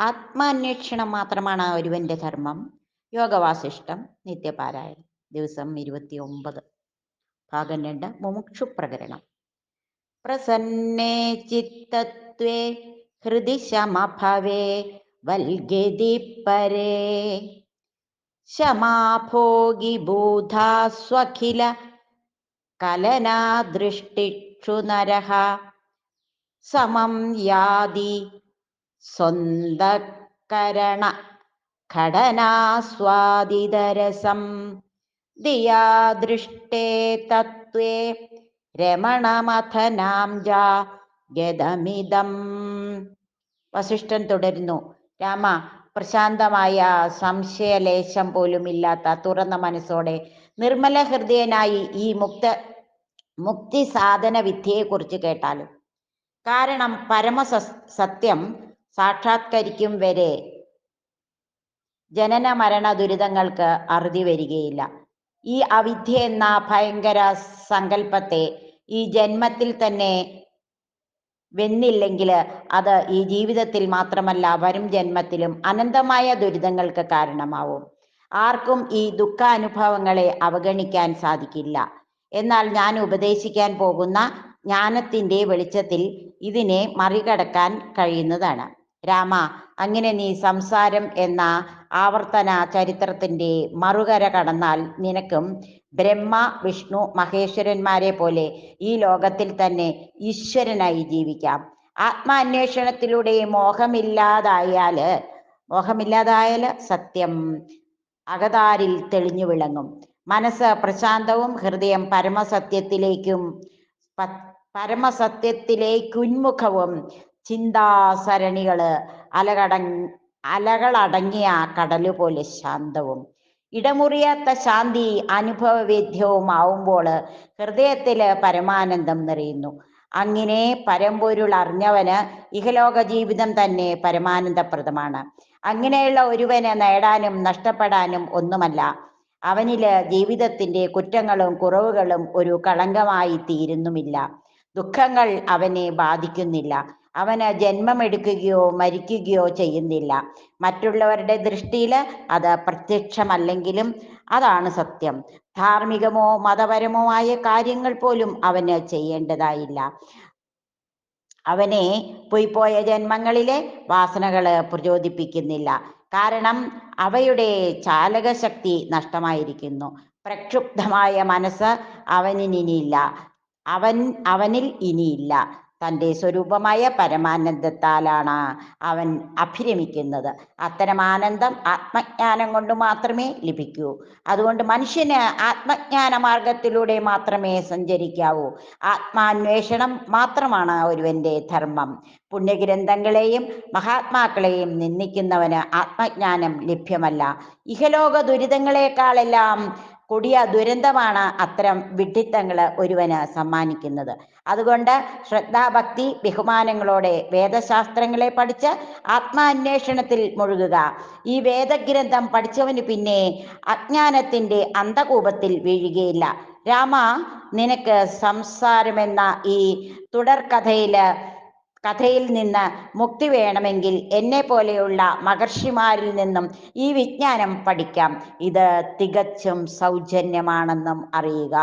ആത്മാന്വേഷണം മാത്രമാണ് ഒരുവന്റെ ധർമ്മം. യോഗവാസിഷ്ടം നിത്യപാരായണം. ദിവസം ഇരുപത്തി ഒമ്പത് ഭാഗം രണ്ട് മുമുക്ഷു പ്രകരണം പ്രസന്നേ ചിത്തത്വേ ഹൃദി ശമഭവേ വൽഗതി പരേ. ശമാഭോഗി ഭൂതാസ്വഖില കലനാദൃഷ്ടിക്ഷു നരഹ. സമം യാതി സ്വന്തകരണ ഘടനാസ്വാദിതരസം. ദിയാദൃഷ്ടേ തത്വേ രമണമഥനാം ജാ ഗതമിതം വസിഷ്ഠൻ തുടരുന്നു. രാമ പ്രശാന്തമായ സംശയലേശം പോലുമില്ലാത്ത തുറന്ന മനസ്സോടെ നിർമ്മല ഹൃദയനായി ഈ മുക്ത മുക്തി സാധന വിദ്യയെക്കുറിച്ച് കേട്ടാലും. കാരണം പരമസ സത്യം സാക്ഷാത്കരിക്കും വരെ ജനന മരണ ദുരിതങ്ങൾക്ക് അറുതി വരികയില്ല. ഈ അവിദ്യ എന്ന ഭയങ്കര സങ്കല്പത്തെ ഈ ജന്മത്തിൽ തന്നെ വെന്നില്ലെങ്കിൽ അത് ഈ ജീവിതത്തിൽ മാത്രമല്ല വരും ജന്മത്തിലും അനന്തമായ ദുരിതങ്ങൾക്ക് കാരണമാവും. ആർക്കും ഈ ദുഃഖാനുഭവങ്ങളെ അവഗണിക്കാൻ സാധിക്കില്ല. എന്നാൽ ഞാൻ ഉപദേശിക്കാൻ പോകുന്ന ജ്ഞാനത്തിന്റെ വെളിച്ചത്തിൽ ഇതിനെ മറികടക്കാൻ കഴിയുന്നതാണ്. രാമ അങ്ങനെ നീ സംസാരം എന്ന ആവർത്തന ചരിത്രത്തിന്റെ മറുകര കടന്നാൽ നിനക്കും ബ്രഹ്മ വിഷ്ണു മഹേശ്വരന്മാരെ പോലെ ഈ ലോകത്തിൽ തന്നെ ഈശ്വരനായി ജീവിക്കാം. ആത്മാന്വേഷണത്തിലൂടെ മോഹമില്ലാതായാൽ മോഹമില്ലാതായാൽ സത്യം അകതാരിൽ തെളിഞ്ഞു വിളങ്ങും. മനസ്സ് പ്രശാന്തവും ഹൃദയം പരമസത്യത്തിലേക്കും പരമസത്യത്തിലേക്കുന്മുഖവും ചിന്താസരണികൾ അലകട അലകളടങ്ങിയ കടൽ പോലെ ശാന്തവും. ഇടമുറിയാത്ത ശാന്തി അനുഭവവേദ്യവും ആവുമ്പോൾ ഹൃദയത്തിൽ പരമാനന്ദം നിറയുന്നു. അങ്ങനെ പരമ്പൊരുൾ അറിഞ്ഞവന് ഇഹലോക ജീവിതം തന്നെ പരമാനന്ദപ്രദമാണ്. അങ്ങനെയുള്ള ഒരുവന് നേടാനും നഷ്ടപ്പെടാനും ഒന്നുമല്ല. അവനിൽ ജീവിതത്തിന്റെ കുറ്റങ്ങളും കുറവുകളും ഒരു കളങ്കമായി തീരുന്നുമില്ല. ദുഃഖങ്ങൾ അവനെ ബാധിക്കുന്നില്ല. അവന് ജന്മമെടുക്കുകയോ മരിക്കുകയോ ചെയ്യുന്നില്ല. മറ്റുള്ളവരുടെ ദൃഷ്ടിയിൽ അത് പ്രത്യക്ഷമല്ലെങ്കിലും അതാണ് സത്യം. ധാർമ്മികമോ മതപരമോ ആയ കാര്യങ്ങൾ പോലും അവന് ചെയ്യേണ്ടതായില്ല. അവനെ പോയിപ്പോയ ജന്മങ്ങളിലെ വാസനകൾ പ്രചോദിപ്പിക്കുന്നില്ല. കാരണം അവയുടെ ചാലകശക്തി നഷ്ടമായിരിക്കുന്നു. പ്രക്ഷുബ്ധമായ മനസ്സ് അവനിനിയില്ല അവൻ അവനിൽ ഇനിയില്ല. തന്റെ സ്വരൂപമായ പരമാനന്ദത്താലാണ് അവൻ അഭിരമിക്കുന്നത്. അത്തരം ആനന്ദം ആത്മജ്ഞാനം കൊണ്ട് മാത്രമേ ലഭിക്കൂ. അതുകൊണ്ട് മനുഷ്യന് ആത്മജ്ഞാന മാർഗത്തിലൂടെ മാത്രമേ സഞ്ചരിക്കാവൂ. ആത്മാന്വേഷണം മാത്രമാണ് ഒരുവന്റെ ധർമ്മം. പുണ്യഗ്രന്ഥങ്ങളെയും മഹാത്മാക്കളെയും നിന്ദിക്കുന്നവന് ആത്മജ്ഞാനം ലഭ്യമല്ല. ഇഹലോക ദുരിതങ്ങളെക്കാളെല്ലാം കൊടിയ ദുരന്തമാണ് അത്തരം വിഡ്ഢിത്തങ്ങൾ ഒരുവന് സമ്മാനിക്കുന്നത്. അതുകൊണ്ട് ശ്രദ്ധാഭക്തി ബഹുമാനങ്ങളോടെ വേദശാസ്ത്രങ്ങളെ പഠിച്ച് ആത്മാന്വേഷണത്തിൽ മുഴുകുക. ഈ വേദഗ്രന്ഥം പഠിച്ചവന് പിന്നെ അജ്ഞാനത്തിന്റെ അന്ധകൂപത്തിൽ വീഴുകയില്ല. രാമ നിനക്ക് സംസാരമെന്ന ഈ തുടർക്കഥയിൽ കഥയിൽ നിന്ന് മുക്തി വേണമെങ്കിൽ എന്നെ പോലെയുള്ള മഹർഷിമാരിൽ നിന്നും ഈ വിജ്ഞാനം പഠിക്കാം. ഇത് തികച്ചും സൗജന്യമാണെന്നും അറിയുക.